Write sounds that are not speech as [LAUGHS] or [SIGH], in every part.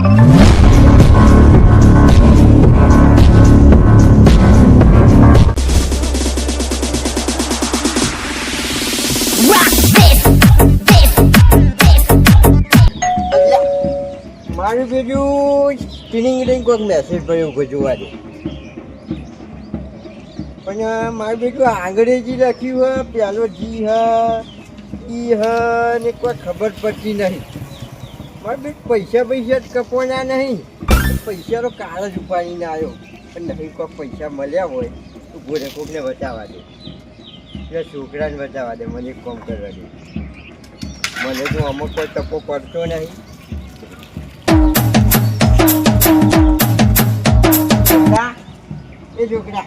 મારું બીજું spinning ring કોઈક મેસેજ પડ્યો દે. પણ મારું બીજું અંગ્રેજી લખ્યું હોય પેલો જી હ, ઈ હ, ને કોઈ ખબર પડતી નહીં. મારું બે પૈસા પૈસા જ કપવાના નહીં. પૈસા તો કાળ જ ઉપાડીને આવ્યો. પણ નહીં કોઈ પૈસા મળ્યા હોય તો ગોરે કોકને બચાવવા દે. એટલે છોકરાને બચાવવા દે મને કોમ કરવા દે. મને તો અમુક કોઈ તકો પડતો નહીં. એ છોકરા.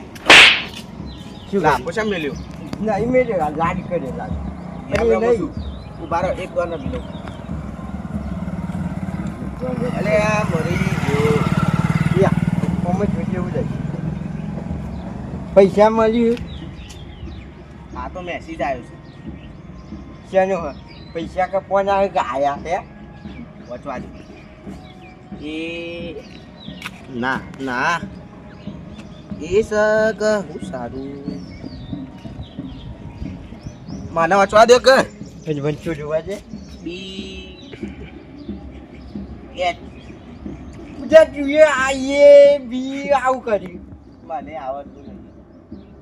નહીં મેં લાડ કરે લાડ. નહીં. ઊભા એક વાર નથી. અલે આ મરી ગયો. યા, આમ જ જોજે એવું જાય. પૈસા મળ્યું? આ તો મેસેજ આવ્યો છે. શેનો? પૈસા પૈસા ફોન આવે કે આયા છે? વચવા દે એ ના ના. એ સગ હું સારું. માને વચવા દે કે. જોવા દે. બી બધા જોઈએ આઈએ બી આવું કર્યું. મને આવડતું નહીં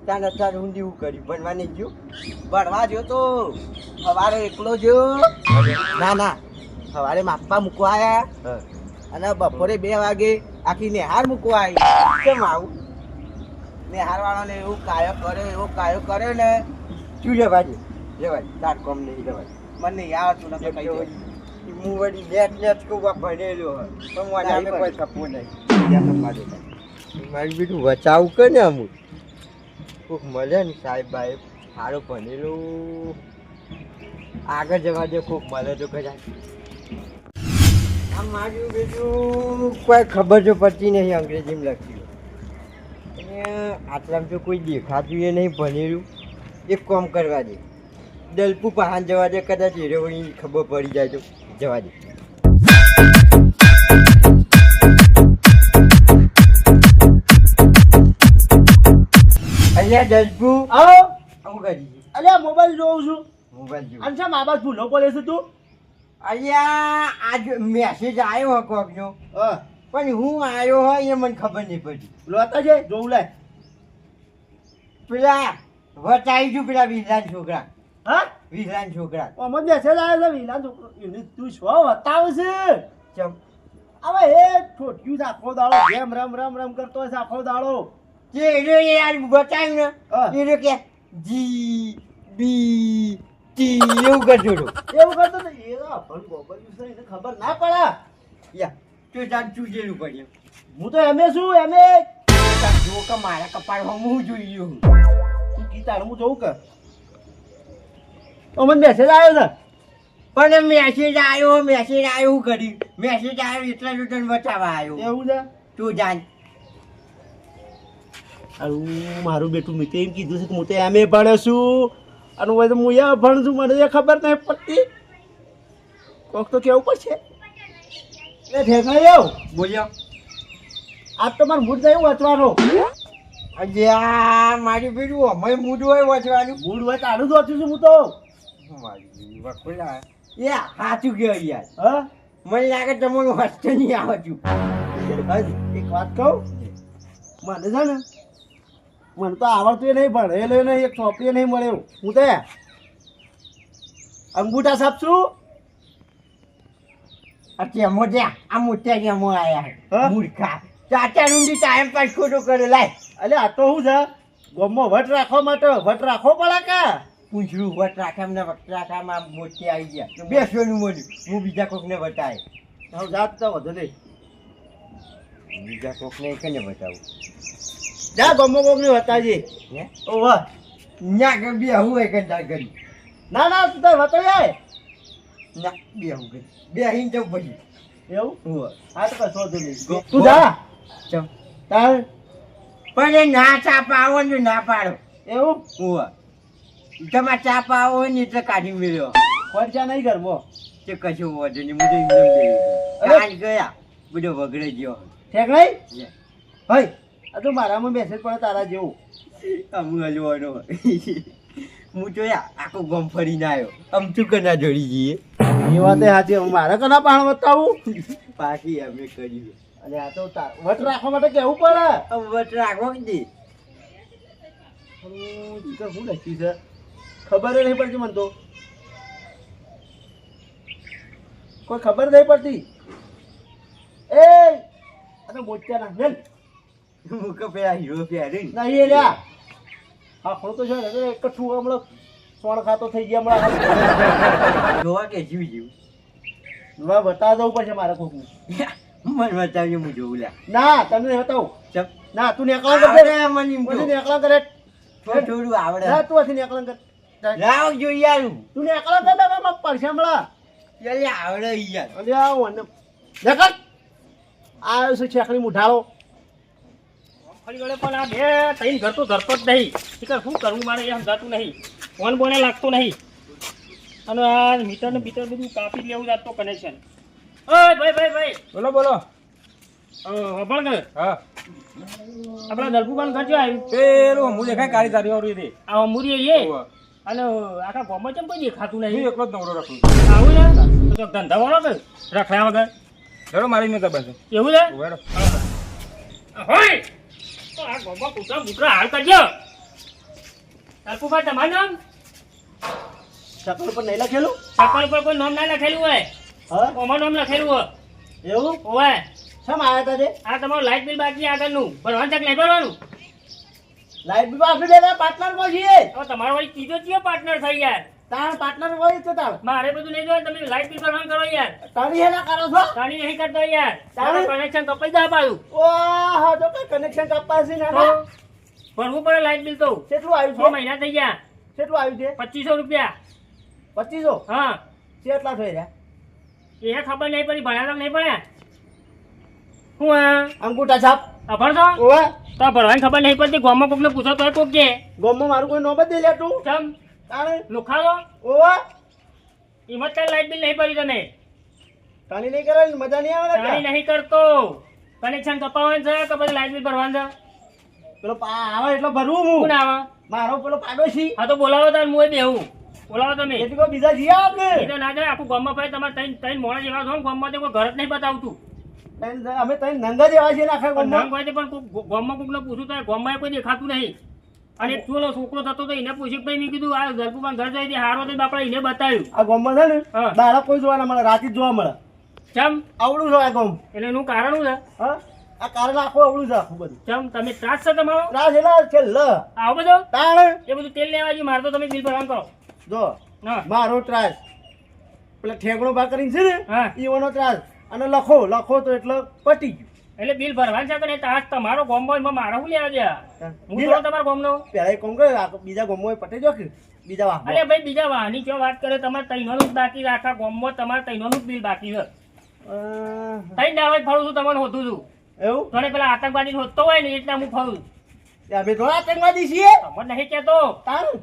તાન અત્યારે ઊંધી એવું કર્યું. ભણવાની ગયું? ભણવા જો તો સવારે એકલો જો. ના ના. સવારે માપા મૂકવા આયા. હા. અને બપોરે બે વાગે આખી નેહાર મૂકવા આવી. કેમ આવું? નેહાર વાળાને એવું કાયો કરે એવો કાયો કરે ને. શું રેવાજે રેવાજ તાર કોમ નહીં રેવાજ મને નહીં આવડતું નથી. હું વળી લેટ નેટ કહું ભણેલો હોય. પણ મને ના, કોઈ સપો નહીં. મારી બીજું બચાવ કે ને અમુક કોઈક મળે ને સાહેબ ભાઈ સારું ભણેલું. આગળ જવા દે કોઈક મળે તો કદાચ. આમ મારું બીજું કોઈ ખબર તો પડતી નહીં અંગ્રેજીમાં લખ્યું. અને આટલામાં તો કોઈ દેખાતું એ નહીં ભણેલું. એક કામ કરવા દે. દલપુ પહાન જવા દે કદાચ એ ખબર પડી જાય તો. જવા દે. અલ્યા જજબુ આવો આવું કરી અલ્યા મોબાઈલ જોઉં છું. મોબાઈલ જોઉં. અને શા મા બાપ ભૂલો પડે છે તું? અહીંયા આજ મેસેજ આવ્યો હોય કોકનો હા. પણ હું આવ્યો હોય એ મને ખબર નહીં પડી. લોતા છે જોઉં લાય પેલા વટાઈ છું પેલા વિલાન છોકરા. હા? વિલાન છોકરા. અમર મેસેજ આવ્યો છે વિલાન છોકરો. એને તું છો બતાવે છે? ચમ. હવે એ ઠોઠ્યું આખો દાડો જેમ રમ રમ રમ કરતો આખો દાડો. જે એનો યાર બતાવ્યું ને એનો કે જી બી ટી એવું કરજો એવું કરતો તો એ ગોબરિયું છે એને ખબર ના પડે. યા તો તાર ચૂજેલું પડ્યું. હું તો એમે શું એમે જો કે મારા કપાળમાં હું જોઈ ગયું તું ગીતા હું જોઉં કે? અમને મેસેજ આવ્યો છે પણ મેસેજ આવ્યો મેસેજ આવ્યો હું કર્યું મેસેજ આવ્યો એટલા જ તને બચાવવા આવ્યો. એવું છે? તું જાણ હું મારું બેટું મિત્ર એમ કીધું છે કે હું તો એમ એ ભણે છું. અને હું તો હું એ ભણ છું મને એ ખબર નહીં પડતી. કોક તો કેવું પડશે એ ઠેકાયો બોલ્યો. આજ તો મારે મૂડ થયું વાંચવાનો. અજ્યા આ મારી પેલું અમે મૂડ હોય વાંચવાનું. મૂડ હોય તારું જ વાંચું છું હું તો. મારી વખોલા એ સાચું કહેવાય યાર? હા? મને લાગે તમને વાંચતો નહીં આવતું એક વાત કહું? મને છે ને મને તો આવડતું નહીં ભણેલો નહીં એક ચોપડી નહીં મળ્યો હું તો અંગૂઠા સાપ છું? અત્યારે મોટા આ મોટા આયા. હા? મૂર્ખા. ચાચા રૂંડી ટાઈમ પાસ ખોટો કરે લાય. અલે આ તો શું છે? ગોમમાં વટ રાખવા માટે વટ રાખવો પડે કા? પૂછડું વટ ને વટ રાખામાં મોટી આવી ગયા. બેસવાનું મળ્યું હું બીજા કોકને બતાવે હવે જાત તો વધુ નહીં બીજા કોકને કને બતાવું? જા ગમો કોક ને વતાજી હે? ઓ વાહ. ન્યા કે બે હું એક કંટાળ કરી ના ના તું તાર જાય ના બે હું કરી. બે અહીં જવું પછી. એવું? હું હા તો કશો વાંધો નહીં તું જા. ચમ. તાર. પણ એ ના ચા આવો ને ના પાડો. એવું? હું તમારે ચા પાવો હોય ને એટલે કાઢી મેળ્યો. ખર્ચા નહીં કરવો. તે કશું વધુ નહીં એમને અરે! કાન ગયા બધો વગડે ગયો. ઠેક નહીં હઈ આ તો મારામાં બેસે પડે તારા જેવું. આમ હલવાનો હું જોયા આખો ગમ ફરીને આવ્યો આમ શું કના જોડી જઈએ? એ વાત સાચી હું મારે કના પાણ બતાવું પાછી અમે કર્યું. અને આ તો વટ રાખવા માટે કેવું પડે? વટ રાખવા કે જી હું શું લખ્યું છે? ખબર નહીં પડતી મને તો. કોઈ ખબર નહીં પડતી? એ અને મોચ્યા ના મેલ. મુકે પેલા હીરો પહેરી નહીં લ્યા. હા ખોટો તો છે ને એક છું હમણાં સોણ ખાતો થઈ ગયા હમણાં. જોવા કે જીવ જીવ? જોવા બતાવ જવું પડશે મારે કોક મન બતાવ્યો હું જોઉં લ્યા. ના તને બતાવું. ના તું નેકળા કર મને. નેકળા કરે થોડું થોડું આવડે. ના તું હજી નેકળા કર લાવ જોઈએ યાર તું ને આવડે યાર. છે છેકડી ફરી વળે પણ આ બે ત્રણ ઘર તો ધરતો જ નહીં. શું કરવું મારે એ સમજાતું નહીં. ફોન બોને લાગતો નહીં. અને આ મીટર ને બીટર બધું કાપી લેવું જાતો કનેક્શન ઓય ભાઈ ભાઈ ભાઈ. બોલો બોલો. અભણ કર હા. આપણા દલપુકાન ઘર જો આવ્યું? પેલું હું દેખાય કાળી તારી વાળું એ આ અમૂરી એ? હોવે. અને આખા ગામમાં ચમ કોઈ દેખાતું હું નહીં? એકલો જ નવરો રાખું આવું ને તો ધંધા વાળો કે રખડ્યા વગર? ચલો મારી મેં બસ એવું ઊભા હોય તો આ ગામમાં કૂતરા બૂતરા હાલ કરજો. દલપુકા તમારું નામ? શકલ પર નહીં લખેલું? સકલ પર કોઈ નામ ના લખેલું હોય? હા? ઓમાં નામ લખેલું હોય? એવું? ઓવે શેમ આવ્યા તા? આ તમારું લાઇટ બિલ બાકી આગળનું. ભરવાનું તક નહીં ભરવાનું? લાઈટ બી આપી દેવા પાર્ટનરમાં છીએ. હવે તમારો ભાઈ ચીજો ચિયો પાર્ટનર થઈ યાર? તાર પાર્ટનર હોય તો તાર. મારે બધું નહીં જોયું તમે લાઈટ બિલ ભરવાનું કરો યાર. તારી હેલા કરો છો? તારી નહીં કરતો યાર. તારું કનેક્શન કપાઈ દા પાડું ઓહ તો કઈ કનેક્શન કપાશે છે ના. ભરવું પડે લાઈટ બિલ તો. કેટલું આવ્યું છે મહિના થઈ ગયા. કેટલું આવ્યું છે? પચીસો રૂપિયા. પચીસો? હા. કેટલા થઈ રહ્યા? એ ખબર નહીં પડી ભણ્યા તો નહીં ભણ્યા. હું અંગૂઠા છાપ. અભણ છો ઓવે. તો ભરવાની ખબર નહીં પડતી. ગોમમાં કોકને પૂછો તો કોક કે. ગોમમાં મારું કોઈ નોબત દે લે તું ચમ. તારે લુખાવો ઓવે. હિંમત કરી લાઇટ બિલ નહીં ભરી તને. તાની નહીં કરાવી મજા નહીં આવે ને તાણી નહીં કરતો. કનેક્શન કપાવવાનું છે કે પછી લાઇટ બિલ ભરવાનું છે પેલો આવે એટલો ભરવું કોણ હું આવે? મારો પેલો પાડોશી. હા તો બોલાવો તાર મુએ બેહું. બોલાવો તમે. એટલે કોઈ બીજા જીયા એ આપણે તો ના જાય આખું ગામમાં ભાઈ તમારે ત્રણ ત્રણ મોડા જેવા છો ગામમાં તો કોઈ ઘર જ નહીં બતાવતું. અમે ત્રણ નંગા નાખે ને આખા પણ ગામમાં. નામ હોય તે પણ ગામમાં કોકને પૂછું તો ગામમાં કોઈ દેખાતું નહીં. અને ચોલો છોકરો થતો તો એને પૂછ્યું ભાઈ મેં કીધું આ ગરબુમાં ઘર જાય હારો તો બાપડા એને બતાવ્યું. આ ગામમાં છે ને બાળક દાડા કોઈ જોવા ના મળે રાતે જ જોવા મળે. ચમ? આવડું છે આ ગામ. એટલે એનું કારણ શું છે? હા? આ કારણ આખું આવડું છે આખું બધું. ચમ તમે ત્રાસ છે તમારો? ત્રાસ એટલે લ આવો બધો? તાણ. એ બધું તેલ લેવા જોઈએ મારતો તમે બિલ ભરવાનું કરો જો મારો ત્રાસ. પેલા ઠેકડો ભાગ કરીને છે ને હા. ઈવાનો ત્રાસ. અને લખો લખો તો એટલે પટી ગયું. એટલે બિલ ભરવાનું છે કે આજ તમારો ગામમાં એમાં મારે હું લેવા ગયા? હું. થોડો તમારો ગોમનો? પેલા કોમ આ બીજા ગામમાં પટી જો કે બીજા વાહ અરે ભાઈ બીજા વાહની જો વાત કરે? તમારે તૈનોનું બાકી રાખા ગામમાં તમારે તૈનોનું બિલ બાકી છે. તૈન દાવા ફરું છું તમને હોતું છું. એવું? તને પેલા આતંકવાદી હોતો હોય ને એટલે હું ફરું તે અમે તો આતંકવાદી છીએ. તમને નહીં કહેતો.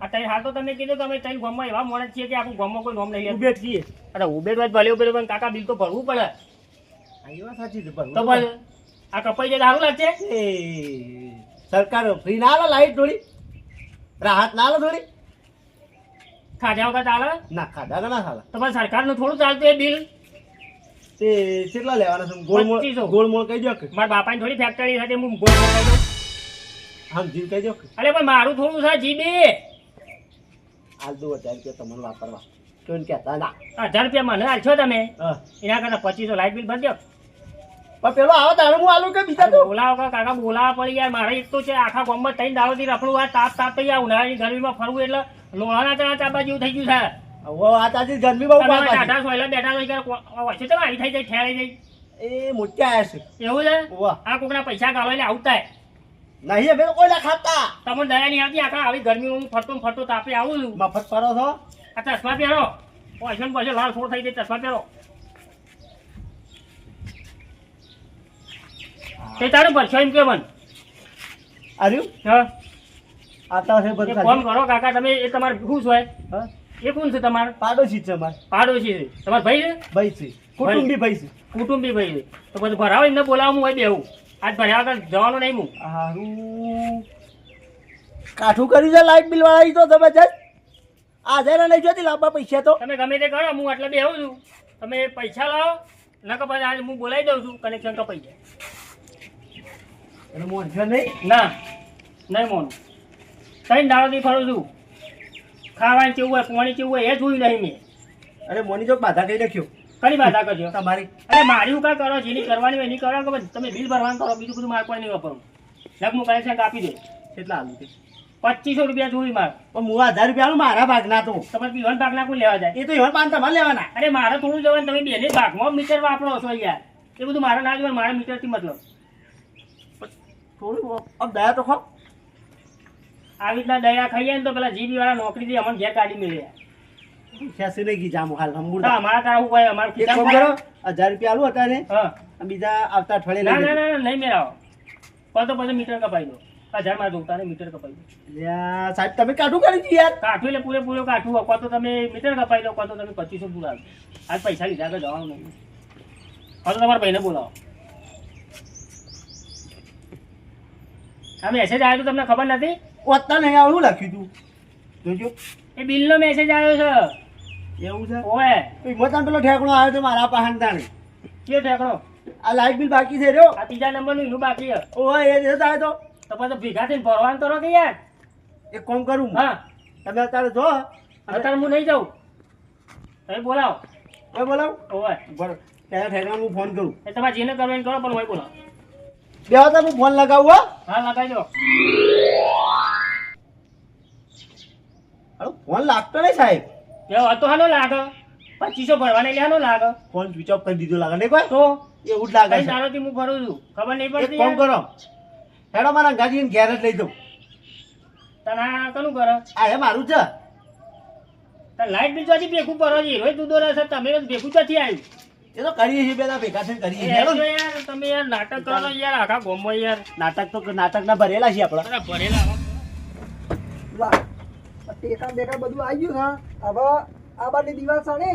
આ તઈ હાલ તો તમે કીધું તમે અમે તઈ ગામમાં એવા મોણસ છીએ કે આખું ગામમાં કોઈ નોમ નહીં લેતું. ઉભેટ છીએ. અરે વાત ભલે પણ કાકા બિલ તો ભરવું પડે. એ વાત સાચી છે પણ તો ભલે આ કપાઈ જાય સારું લાગશે? એ સરકાર ફ્રી ના આવે લાઈટ થોડી. રાહત ના આલે થોડી. ખાધા વખત ચાલે ના ખાધા ના ખાલા તમારે સરકારનું થોડું ચાલતું એ બિલ તે કેટલા લેવાના છે? ગોળમોળ. ગોળમોળ કહી દો કે. મારા બાપાની થોડી ફેક્ટરી હતી હું ગોળ મોકલી દઉં. સમજી કહી દો અરે પણ મારું થોડું છે જીબી. હાલ દો હજાર રૂપિયા તમને વાપરવા. કોઈને કહેતા ના. હજાર રૂપિયા મને હાલશો તમે? હા. એના કરતા પચીસો લાઇટ બિલ ભરજો પણ પેલો આવો તારે હું આલું કે બીજા તો? બોલાવો કે કાકા બોલાવા પડી યાર મારે એક તો છે આખા ગામમાં ત્રણ દાવથી રખડું. આ તાપ તાપ થઈ ઉનાળાની ગરમીમાં ફરવું એટલે લોહાના ચણા ચાપા જેવું થઈ ગયું છે. આ તાજી ગરમી બહુ ટાટા સોયલા બેઠા હોય કે વચ્ચે તો આવી થઈ જાય ઠેરાઈ જાય. એ મોટી આયા છે. એવું છે? આ કોકના પૈસા ગાળો એટલે આવતા નહીં અમે કોઈ ના ખાતા. તમને દયા નહીં આવતી આખા આવી ગરમીમાં હું ફરતો ફરતો તાપે આવું છું. મફત ફરો છો? આ ચશ્મા પહેરો. પૈસા પછી લાલ થોડો થઈ જાય ચશ્મા પહેરો. તે તારું ભરશો એમ કે મન. આર્યું? હા. આતા છે બધું ફોન કરો કાકા તમે એ તમારે શું હોય હા? એ કોણ છે તમારે? પાડોશી છે અમારે. પાડોશી છે. તમારા ભાઈ છે? ભાઈ છે. કુટુંબી ભાઈ છે. કુટુંબી ભાઈ છે. તો પછી ભરાવો એમને બોલાવું હું હોય બેવું આજ ભર્યા વગર જવાનું નહીં હું હારું. કાઠું કર્યું છે લાઇટ બિલ વાળા તો જબરજસ્ત આજે ને નહીં જોતી લાંબા પૈસા તો. તમે ગમે તે કરો હું એટલે બેહું છું. તમે પૈસા લાવો નકર પછી આજે હું બોલાવી દઉં છું કનેક્શન કપાઈ જાય એટલે મોનસો નહીં? ના નહીં મોનું. ત્રણ દાડોથી ફરું છું. ખાવાનું કેવું હોય પાણી કેવું હોય એ જોયું નહીં મેં. અરે મોની ચોક બાધા કઈ નાખ્યો. કઈ બાધા કરજો? [LAUGHS] તમારી. અરે મારી હું કાંઈ કરો? જેની કરવાની હોય એની કરો કે તમે બિલ ભરવાનું કરો બીજું બધું મારે કોઈ નહીં વાપરવું. લગ હું કનેક્શન કાપી દઉં. કેટલા આલુ છે? પચીસો રૂપિયા જોઈ માર. પણ હું હજાર રૂપિયા મારા ભાગના તો. તમારે પીવાનું ભાગના કોઈ લેવા જાય? એ તો એવા પાંચ તમારે લેવાના. અરે મારે થોડું જવાનું તમે બેને ભાગમાં મીટર વાપરો છો યાર. એ બધું મારા ના જોવાનું મારા મીટરથી મતલબ. થોડું આમ દયા તો ખાઓ આવી રીતના દયા ખાઈએ ને તો પેલા જીબી વાળા નોકરીથી અમને ઘેર કાઢી મેળ્યા ખેસી નહીં ગઈ જામો હાલ તો હમુરદા અમારા કાઢવું હોય અમારે એક કામ કરો હજાર રૂપિયા આલું અત્યારે હા. બીજા આવતા અઠવાડિયે ના ના ના નહીં મેળાવો. પણ તો પછી મીટર કપાઈ દો. હજારમાં જોતા મીટર કપાઈ દો. સાહેબ તમે કાઢું કરી યાર. કાઠું એટલે પૂરેપૂરો કાઠું હોય તો તમે મીટર કપાઈ દો કાં તો તમે પચીસો પૂરા આજ પૈસા લીધા તો જવાનું નહીં. કાં તો તમારા ભાઈને બોલાવો. આ મેસેજ આવ્યો તો તમને ખબર નથી? ઓતના નહીં આવડું લખ્યું તું? જોજો. એ બિલનો મેસેજ આવ્યો છે. એવું છે? ઓએ તો હિંમતનો પેલો ઠેકણો આવ્યો તો મારા પાસે તાણે. કયો ઠેકડો આ લાઇટ બિલ બાકી છે રહ્યો? આ ત્રીજા નંબરનું એનું બાકી છે. એ દિવસ આવ્યો તો. તો પછી ભેગા થઈને ભરવાનું તો નથી યાર. એક કોમ કરું. હા. તમે અત્યારે જો અત્યારે હું નહીં જાઉં. તમે બોલાવો. ઓય બોલાવ? ઓય. બરાબર ત્યારે ઠેકણા હું ફોન કરું. એ તમારે જેને કરવાનું કરો પણ હોય બોલાવો. બે હતા હું ફોન લગાવું હો. હા લગાવજો. ફોન લાગતો નહીં સાહેબ. એવો તો હાનો લાગે. પચીસો ભરવાને એટલે લાગે. ફોન સ્વિચ ઓફ કરી દીધો લાગે નહીં કોઈ? તો? એવું જ લાગે છે. દાડોથી હું ભરું છું? ખબર નહીં પડે પડતી કામ કરો. હેડો મારા ગાડીને ઘેર જ લઈ દઉં. તને આ કનું કરો આ એ મારું છે. લાઈટ બિલ ચોથી ભેગું ભરો છે. રોજ દૂધો રહેશે તમે ભેગું ચોથી આવ્યું? એ તો કરીએ છીએ બેલા ભેગા થઈને કરીએ છીએ. યાર તમે યાર નાટક કરો યાર આખા ગોમમાં યાર. નાટક તો નાટકના ભરેલા છે આપણે. ભરેલા. ટેકા બેકા બધું આવી ગયું હા. હવે આ બારની દીવાલ સાણે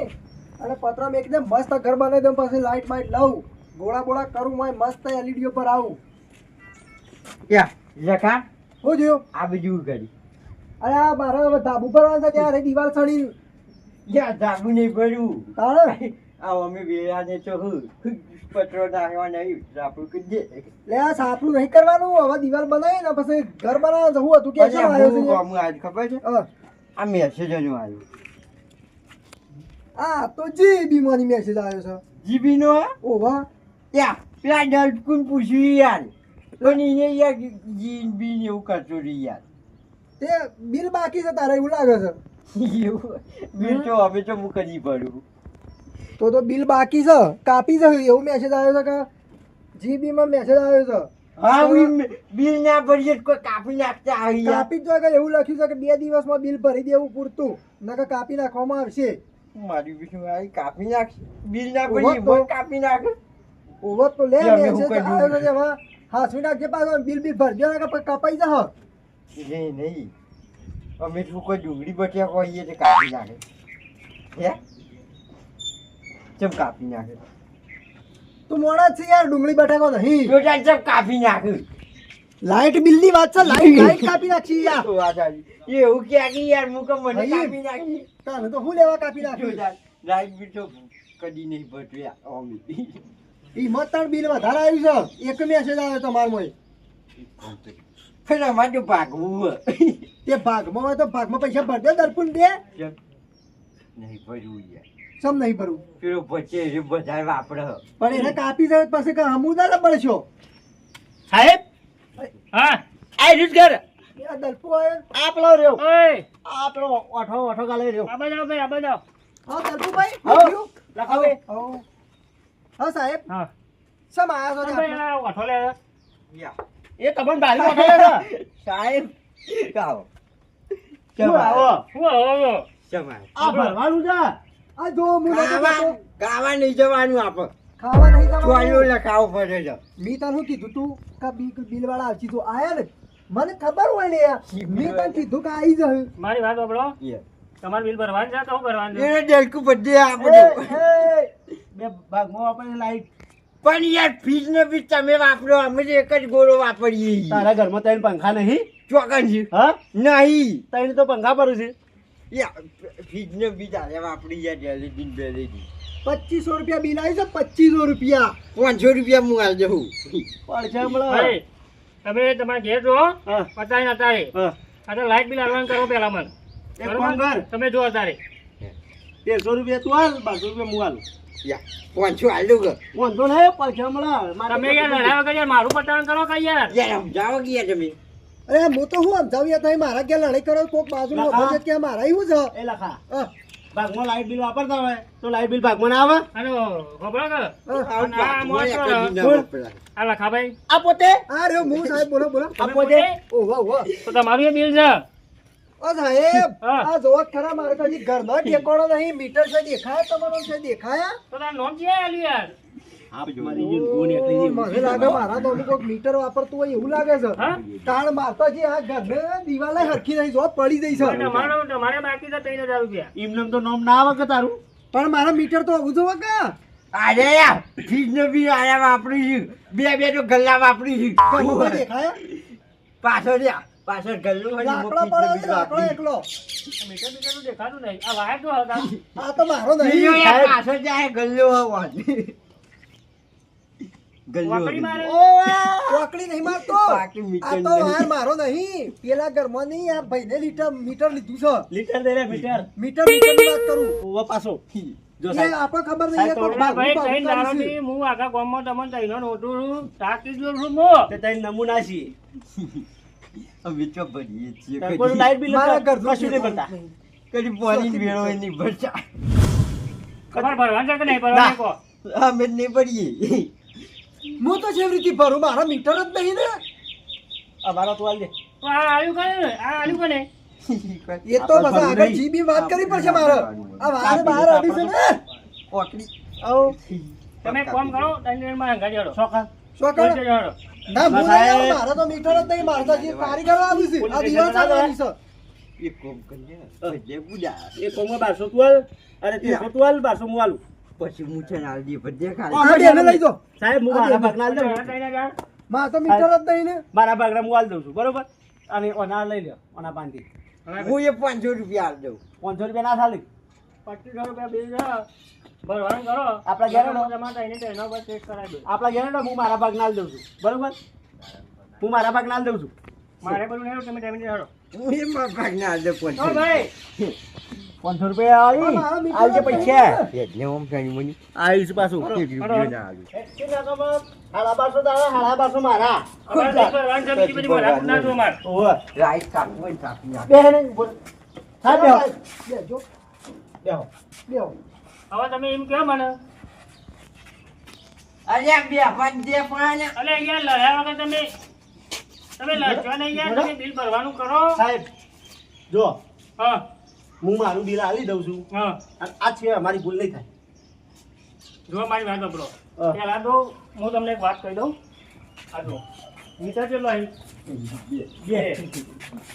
અને પતરામાં એકદમ મસ્ત ઘર બનાવી દઉં પછી લાઈટ બાઈટ લઉં. ગોળા બોળા કરું મસ્ત એલઈડી ઉપર આવું. ક્યાં? લખા હું જોયું? આ બીજું કરી. અરે આ મારે હવે ધાબુ છે ત્યારે દિવાલ સાણી યા જાગુ નહીં પડ્યું આ અમે વેળાને તો હું પત્રો નાખવા નહીં લે આ કરવાનું હવે દિવાલ બનાવી ને પછી ઘર બનાવવા જવું હતું કે પછી આવ્યો છે આજ ખબર છે આ મેસેજનું આવ્યું આ તો જી બીમારી મેસેજ આવ્યો છે જીબી નો? ઓવા યા પેલા પૂછ્યું યાર તો એને યાર જીબી ને એવું કરતો રહી યાર તે બિલ બાકી છે તારે એવું લાગે છે એવું બિલ તો હવે તો હું કરી પડું તો તો બિલ બાકી છે. કાપી છે. એવું મેસેજ આવ્યો છે કે જીબી માં મેસેજ આવ્યો છે. હા બિલ ના ભરીએ કોઈ કાપી નાખતા આવી કાપી જ કે એવું લખ્યું છે કે બે દિવસમાં બિલ ભરી દેવું પૂરતું. નકર કાપી નાખવામાં આવશે. મારી બીજું આવી? કાપી નાખ બિલ ના ભરી કાપી નાખ. ઓવર તો લે મેસેજ? આવ્યો છે હવે હાસવી નાખજે પાછો બિલ બિલ ભરજો પછી કપાઈ જા નહીં નહીં. અમે શું કોઈ ડુંગળી બચ્યા કહીએ છીએ કાપી નાખે. હે? ચમ કાપી નાખે. તું મોડા છે યાર ડુંગળી બટાકો નહીં ચાલ ચમ કાપી નાખે. લાઈટ બિલની વાત છે લાઈટ લાઈટ કાપી નાખી યાર. તો વાત આવી. એવું કે કે યાર મુકમ મને કાપી નાખી. તને તો હું લેવા કાપી નાખ્યો યાર લાઈટ બિલ તો કદી નહીં ભરતું ઓમી ઈ મતણ બિલ વધારે આવ્યું છે. એક મેસેજ આવે તમારામાં ફેર અમારે ભાગવું. તે ભાગમાં તો ભાગમાં પૈસા ભર દર્પણ દે. નહીં ભરવું યાર. સમ નહીં ભરવું પેલો બચે એ બધા વાપરે. પણ એને કાપી જાય પછી કે હમું ના પડશો સાહેબ? હા. આ રીત કર આ દલપુ આવ્યો આ પેલો રહ્યો. ઓય. ઓઠો ઓઠો ગાલે રહ્યો. આ બાજુ ભાઈ આ બાજુ હા દલપુભાઈ હા. લખાવે. હા હા સાહેબ. હા. સમ આયા આ છો ભાઈ ઓઠો લે યા. એ તમને બારી ઓઠો લે સાહેબ. આવો શું આવો? શું આવો. આ ભરવાનું છે. આ જો નતો ગાવા નહીં જવાનું આપ ખાવા નહીં ચોલ્યો જવાનું લખાવો પડે છે. મેં તને શું કીધું તું? કે બી બિલ વાળા આવતી તું આયા ને મને ખબર હોય ને યાર. મેં તને કીધું કે આવી જાય મારી વાત સાંભળો. તમારે બિલ ભરવાનું છે તો હું ભરવાનું છે? એને બધે એ, આપણે એ, બે ભાગમાં આપણે લાઈટ. પણ યાર ફીજ ને બી તમે વાપરો અમે તો એક જ ગોળો વાપરીએ. તારા ઘરમાં ત્રણ પંખા નહીં? ચોકન છે. હા? નહીં. ત્રણ તો પંખા પર છે. યા ફીજ ને બી તારે વાપરી જાય LED ને LED. પચીસો રૂપિયા બિલ આવી છે પચીસો રૂપિયા. પાંચસો રૂપિયા હું આવી જવું તમે તમારા ઘેર જો હા. પતાવી અત્યારે. હા. આ તો લાઈટ બિલ આવવાનું કરો પેલા મને. કર. તમે જો અત્યારે. તેરસો રૂપિયા તું હાલ બારસો રૂપિયા હું હાલું. યા પાંચસો આલ દઉં વાંધો નહીં પડશે હમણાં. તમે યાર લડાઈ યાર મારું પતાવણ કરો કઈ યાર. યાર સમજાવો કે યાર તમે. અરે હું તો હું સમજાવ્યા તમે મારા કે લડાઈ કરો કોક બાજુ નો લખા. કે મારા એવું છે? એ લખા. ભાગમાં લાઈટ બિલ વાપરતા હોય તો લાઈટ બિલ ભાગમાં ના આવે? અને ખબર કે હા. આ લખા. વપરાય. આ પોતે? આ હું સાહેબ બોલો બોલો. આ પોતે? ઓહો ઓહો. તો તમારું બિલ છે? ઓ સાહેબ હા. આ જોવા ખરા મારે કદી ઘરનો ઠેકાણો નહીં મીટર છે દેખાયા તમારો છે દેખાયા? તો તારું નોમ છે આલ્યું યાર? મને લાગે મારા તો મીટર વાપરતું હોય એવું લાગે છે. હા? તાણ મારતો જે આ ઘરને દિવાલે હરખી નહીં જો પડી જઈ છે. તમારે બાકી છે ત્રણ હજાર રૂપિયા. એમને તો નામ ના આવે તારું પણ મારા મીટર તો આવું જોવા કા? અરે યાર ફીજ ને બી આયા વાપરી છે. બે બે તો ગલ્લા વાપરી છે. પાછળ યા પાછળ ગલ્લું હોય લાકડો પડે ફીજ ને છે બી લાકડો એકલો. મીટર મીટર દેખાતું નહીં. આ વાયર તો હતા આ તો મારો નહીં. પાછળ જાય ગલ્લો હોય. ગલ્લો વાકડી નહીં મારતો. [LAUGHS] આ તો નહીં. મારો નહીં. પેલા ઘરમાં નહીં આ ભાઈને લીટર મીટર લીધું છે. લીટર દે રે મીટર. મીટર વાત કરું. ઓવા પાછો. જો સાહેબ. આપણે ખબર નહીં સાહેબ, એ કોઈ તો ભાઈ ભાગનું ત્રણ કાઢી દાડોથી છે. હું આખા ગામમાં તમને તૈનો નોટું તાકી જો છું મો તે તઈ નમૂના છીએ [LAUGHS] અમે તો ભરીએ છીએ કોઈ લાઈટ બિલ મારા નથી, કશું નહીં ભરતા. કદી પાણી વેળો નહીં ભરતા. ખબર ભરવાનું છે કે નહીં ભરવાનું કહો અમે નહીં ભરીએ. હું તો જેવી રીતે ભરું મારા મીટર જ નહીં ને. અમારા તો તો આ આલ્યું કોને? આ આલ્યું કને? એ તો બસ આગળ જીબી વાત કરી પડશે મારે. આ વાર બહાર આવી છે ને. ઓકડી. આવો. તમે કોમ કરો ડાઇનિંગમાં હંગાડી હડો ચોખા શું બોલ કરે જજો હડો ના હું મારે તો મીટર જ નહીં. મારે તો જે કારીગરો આવી છે. આ દિવસ આવવાની છે. એ કોમ કરીએ. એ અને હું પછી મૂછે ને ભજે આ ખાલી બેને લઈ જાઓ. સાહેબ હું મારા ભાગના હાલ દઉં ત્રણ તો મીટર જ નહીં ને. મારા ભાગ હું હાલ દઉં છું બરોબર? અને ઓના લઈ લ્યો ઓના પાંચથી હું એ પાંચસો રૂપિયા આલ દઉં. પાંચસો રૂપિયા ના થાલે. પચીસો રૂપિયા બે ભરવાનું કરો. આપણા દો. આપણા ઘેર હું મારા ભાગના હાલ દઉં છું. બરોબર? હું મારા ભાગ ના દઉં છું. મારે બધું નહીં તમે ટાઈમ હડો હું એ મારા ભાગના આલ દઉં ભાઈ! પાંચસો રૂપિયા આવી. આવજે પૈસા. એટલે હું ઘણી મની આવીશ પાછું. રૂપિયો ના હાડા બારસો તારા હાડા બારસો મારા. ને કાપી નાખ. બેહે નહીં, બેહો. બેહો. બેહો. હવે તમે એમ કહો મને. અરે બે પંચે પણ અરે યાર લડ્યા વગર તમે તમે લડશો નહીં યાર તમે બિલ ભરવાનું કરો. સાહેબ જો. હા. હું મારું બિલ આલી દઉં છું. હા. આ છે અમારી ભૂલ નહીં થાય. જો મારી વાત સાંભળો. પહેલા તો હું તમને એક વાત કહી દઉં. આ જો. મીટર કેટલો આવી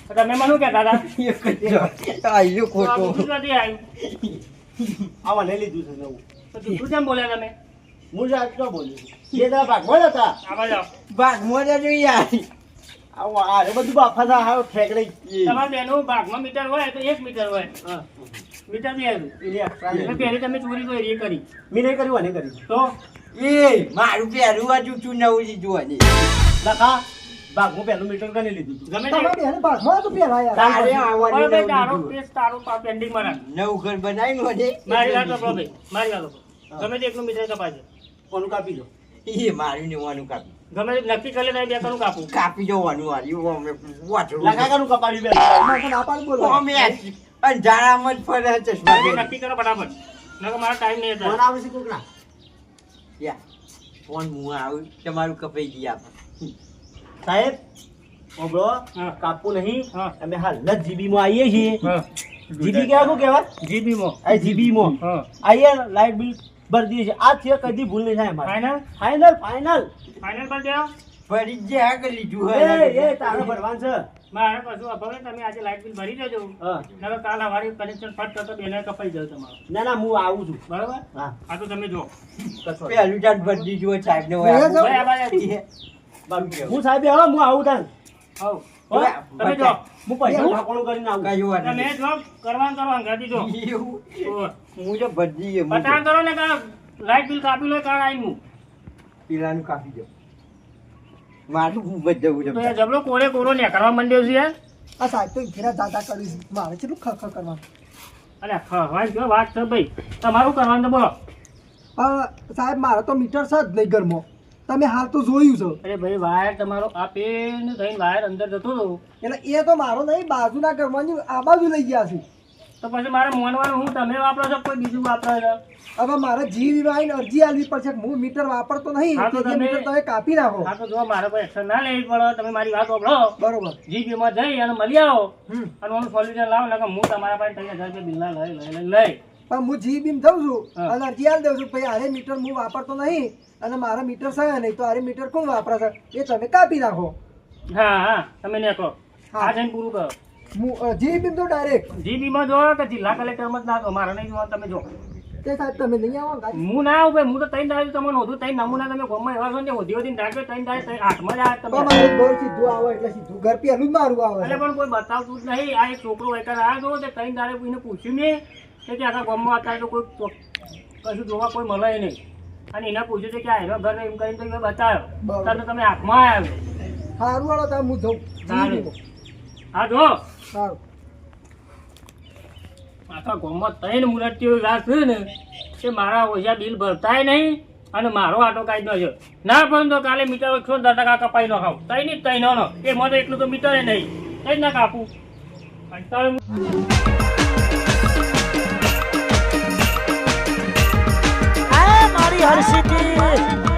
તમે મને કે દાદા હતા? [LAUGHS] એક જ આયુ તો આ ખોટો. નથી આવ્યું આવા લઈ લીધું છે નવું. તો તું કેમ બોલ્યા તમે? હું જ બોલ્યું. બે દાડા ભાગમાં જ હતા. આવા જાઓ. ભાગમાં જ હતું યાર. આવું આ બધું બાફા થા હાવ ઠેકડે તમારા બેનો ભાગમાં મીટર હોય તો એક મીટર હોય. હા. મીટર બી આવ્યું. એટલે નહીં. પહેલી તમે ચોરી કરી એ કરી. મેં નહીં કર્યું અને કર્યું. તો? એ મારું પહેરું હજુ તું નવું લીધું અને લખા ભાગમાં પહેલું મીટર કરી લીધું. ગમે તે. ભાગમાં હતું પેલા યાર. તારે આવવાનું નવું તારો. તારો પા નવું ઘર અને મારી સાંભળો ભાઈ. મારી વાત ગમે તે મીટર કપાશે. કોનું કાપી દો એ મારું નેવાનું કાપી ગમે નક્કી કરી લે બે કરું કાપું. કાપી જવાનું વાળ્યું અમે વાંચડું. લખા કનું કપાડી બે મારે ના બોલો. અમે અંધારામાં જ ફરે ચશ્મા નક્કી કરો ફટાફટ. નકર મારો ટાઈમ નહીં હતો આવે છે કોકના? યા, ફોન મું આવું તમારું કપાઈ ગયા સાહેબ ઓબળો હા. કાપવું નહીં. હા. અમે હાલ જ જીબી માં આવીએ છીએ. હા. જીબી કેવા શું કહેવાય? જીબી મો આ જીબી માં આઈએ આવીએ લાઈટ બિલ ભરી છીએ આ છે કદી ભૂલ નહીં થાય અમારે. ફાઇનલ ફાઇનલ ફાઇનલ ફાઇનલ પર દેવા ભરી જે હા કરી લીધું એ એ તારે ભરવાનું છે. મારે કશું અભાવે તમે આજે લાઇટ બિલ ભરી દેજો. હા. કાલ સવારે કનેક્શન ફટ કરતો બેને કપાઈ જાય તમારું. ના ના હું આવું છું. બરાબર? હા. આ તો તમે જો. પહેલું ચાટ ભરી દીધું સાહેબ ને છો? હું. સાહેબ હવે હું આવું તાન. તમે જો. હું પૈસા કરીને આવું. કયું તમે જો કરવાનું કરવા જો. હું જો ભરી દઈએ પટાણ કરો ને કા લાઈટ બિલ કાપી લો કાં આવીને પીલાનું કાપી દો મારું ખૂબ જ જવું છે એ જબરો કોરે કોરો ને કરવા માંડ્યો છે આ સાહેબ તો ઘેરા દાદા કરી છે. મારે કેટલું ખખ કરવાનું? અરે ખવાય જો વાત છે ભાઈ. તમારું કરવાનું તો બોલો. સાહેબ મારો તો મીટર છે જ નહીં ઘરમાં. તમે હાલ તો જોયું છે. અરે ભાઈ વાયર તમારો આ પેન થઈને વાયર અંદર જતો હતો એટલે એ તો મારો નહીં બાજુના ઘરમાંની આ બાજુ લઈ ગયા છે. તો પછી મારે મોનવાનું હું તમે વાપરો છો કોઈ બીજું વાપરો છો? હવે મારે જી વીમાની અરજી આલવી પડશે. હું મીટર વાપરતો નહીં. તો તમે- મીટર તમે કાપી નાખો. હા તો જો મારે કોઈ એક્શન ના લેવી પડે. તમે મારી વાત સાંભળો બરોબર. જીબીમાં જઈ અને મળી આવો. અને હું સોલ્યુશન લાવો નકર હું તમારા પાસે ત્રણ હજાર રૂપિયા બિલના લઈ લઈ લઈ પણ હું જી બીમ જઉં છું અને અરજી આલ દઉં છું. ભાઈ આરે મીટર હું વાપરતો નહીં અને મારા મીટર છે નહીં તો આરે મીટર કોણ વાપરે છે? એ તમે કાપી નાખો. હા હા. તમે ને કહો. હા. આ જઈને પૂરું કરો. હું અ, જી બીમ તો ડાયરેક્ટ જીબીમાં જો કે જિલ્લા કલેક્ટરમાં ના મારે નહીં જોવા તમે જો. તે સાહેબ તમે નહીં આવો? હું ના આવું ભાઈ હું તો ત્રણ દાડે તમને નોંધું ત્રણ નમૂના તમે ગોમાં એવા છો ને ઓધી ઓધી રાખજો ત્રણ દાડે હાથમાં જ આવે તમે મારું ઘર સીધું આવે એટલે સીધું ઘર પેલું જ મારું આવે. એટલે પણ કોઈ બતાવતું જ નહીં. આ એક છોકરો એકર આ જો તે ત્રણ દાડે કોઈને પૂછ્યું નહીં કે કે આખા ગોમમાં અત્યારે તો કોઈ કશું જોવા કોઈ મળે નહીં. અને એને પૂછ્યું છે કે આ એનો ઘર એમ કરીને તો મેં બતાવ્યો. તો તમે હાથમાં આવ્યો સારું વાળો તમે હું જઉં. હા જો. સારું. આખા ગામમાં ત્રણ મુરતીઓ રાસ છે ને તે મારા ઓછા બિલ ભરતાય નહીં અને મારો આટો કાંઈ નો છે. ના પણ તો કાલે મીટર એકસો દસ ટકા કપાઈ ન ખાવ. તઈ નહીં તઈ નો. એ મને એટલું તો મીટર નહીં. તઈ જ ના કાપું. મારી હર્ષિતી